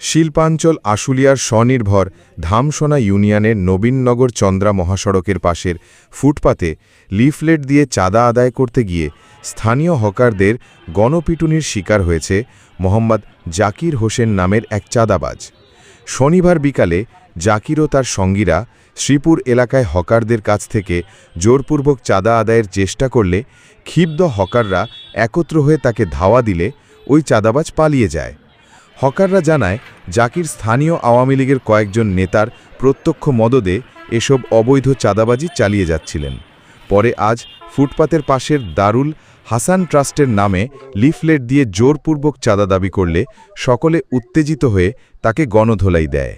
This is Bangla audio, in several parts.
শিল্পাঞ্চল আশুলিয়ার স্বনির্ভর ধামসোনা ইউনিয়নের নবীননগর চন্দ্রা মহাসড়কের পাশের ফুটপাতে লিফলেট দিয়ে চাঁদা আদায় করতে গিয়ে স্থানীয় হকারদের গণপিটুনির শিকার হয়েছে মোহাম্মদ জাকির হোসেন নামের এক চাঁদাবাজ। শনিবার বিকালে জাকির ও তার সঙ্গীরা শ্রীপুর এলাকায় হকারদের কাছ থেকে জোরপূর্বক চাঁদা আদায়ের চেষ্টা করলে ক্ষিপ্ত হকাররা একত্র হয়ে তাকে ধাওয়া দিলে ওই চাঁদাবাজ পালিয়ে যায়। হকাররা জানায়, জাকির স্থানীয় আওয়ামী লীগের কয়েকজন নেতার প্রত্যক্ষ মদদে এসব অবৈধ চাঁদাবাজি চালিয়ে যাচ্ছিলেন। পরে আজ ফুটপাতের পাশের দারুল হাসান ট্রাস্টের নামে লিফলেট দিয়ে জোরপূর্বক চাঁদা দাবি করলে সকলে উত্তেজিত হয়ে তাকে গণধোলাই দেয়।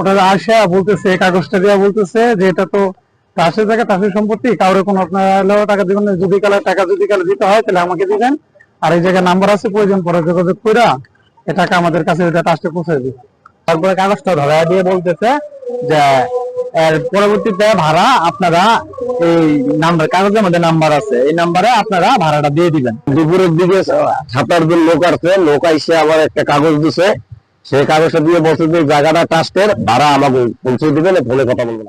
ওনারা আসা, বলতেছে কাগজটা দেওয়া বলতেছে যে এটা তো চাষের জায়গা চাষের সম্পত্তি, কাউরে কোনো আপনার টাকা দিবেন। যদি কালে টাকা যদি কালে দিতে হয়, তাহলে আমাকে দিবেন। আর এই জায়গায় নাম্বার আছে, প্রয়োজন পরে যোগাযোগ কইরা এ টাকা আমাদের কাছে এটা ট্রাস্টে পৌঁছে দিবে। তারপরে কাগজটা ধরা দিয়ে বলতেছে যে, এর পরবর্তীতে ভাড়া আপনারা এই নাম্বার কাগজের মধ্যে নাম্বার আছে। এই নাম্বারে আপনারা ভাড়াটা দিয়ে দিবেন। দুপুরের দিকে সাত আট জন লোক আসছে, লোক আইসে আবার একটা কাগজ দিছে। সেই কাগজটা দিয়ে বলছে যে, জায়গাটা ট্রাস্টের ভাড়া আমাকে পৌঁছে দিবেন ফোনে কথা বলবেন